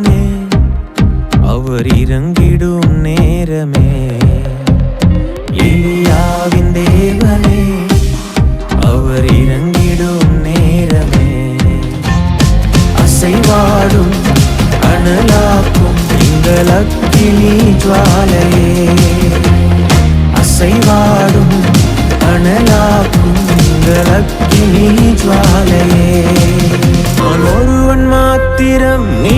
நானே அவர் இறங்கிடும் நேரமே. எலியாவின் தேவனே அவர் இறங்கிடும் நேரமே. அசைவாடும் அனலாக்கும் எங்கள் அக்கிளி ஜுவாலையே. அசைவாடும் அனலாக்கும் எங்கள் அக்கிளி ஜுவாலையே. ஒருவன் மாத்திரம் நீ